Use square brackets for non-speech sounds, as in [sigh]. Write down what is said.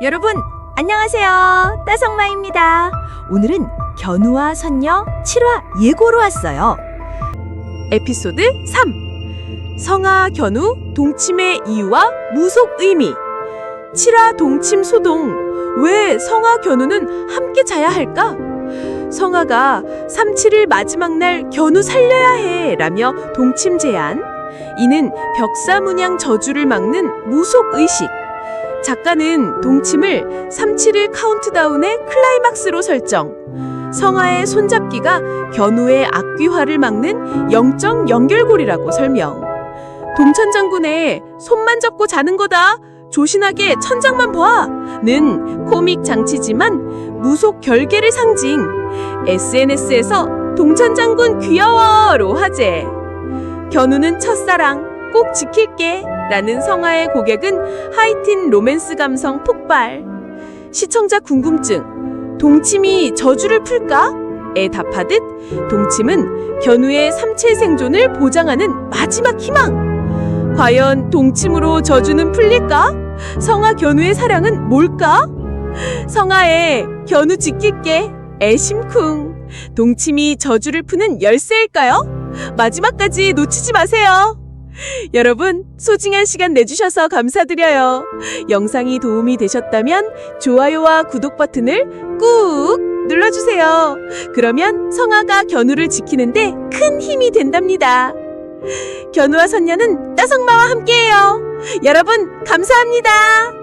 여러분, 안녕하세요. 따성마입니다. 오늘은 견우와 선녀 7화 예고로 왔어요. 에피소드 3 성하 견우 동침의 이유와 무속 의미 7화 동침 소동 왜 성하 견우는 함께 자야 할까? 성하가 3, 7일 마지막 날 견우 살려야 해 라며 동침 제안 이는 벽사문양 저주를 막는 무속 의식 작가는 동침을 371 카운트다운의 클라이막스로 설정. 성하의 손잡기가 견우의 악귀화를 막는 영적 연결고리라고 설명. 동천 장군의 손만 잡고 자는 거다. 조신하게 천장만 봐. 는 코믹 장치지만 무속 결계를 상징. SNS에서 동천 장군 귀여워로 화제. 견우는 첫사랑 꼭 지킬게 라는 성하의 고객은 하이틴 로맨스 감성 폭발. 시청자 궁금증. 동침이 저주를 풀까? 에 답하듯 동침은 견우의 삼체 생존을 보장하는 마지막 희망. 과연 동침으로 저주는 풀릴까? 성하 견우의 사랑은 뭘까? 성하의 견우 지킬게 애심쿵. 동침이 저주를 푸는 열쇠일까요? 마지막까지 놓치지 마세요. [laughs] 여러분, 소중한 시간 내주셔서 감사드려요. 영상이 도움이 되셨다면 좋아요와 구독 버튼을 꾹 눌러주세요. 그러면 성아가 견우를 지키는데 큰 힘이 된답니다. 견우와 선녀는 따성마와 함께해요. 여러분, 감사합니다.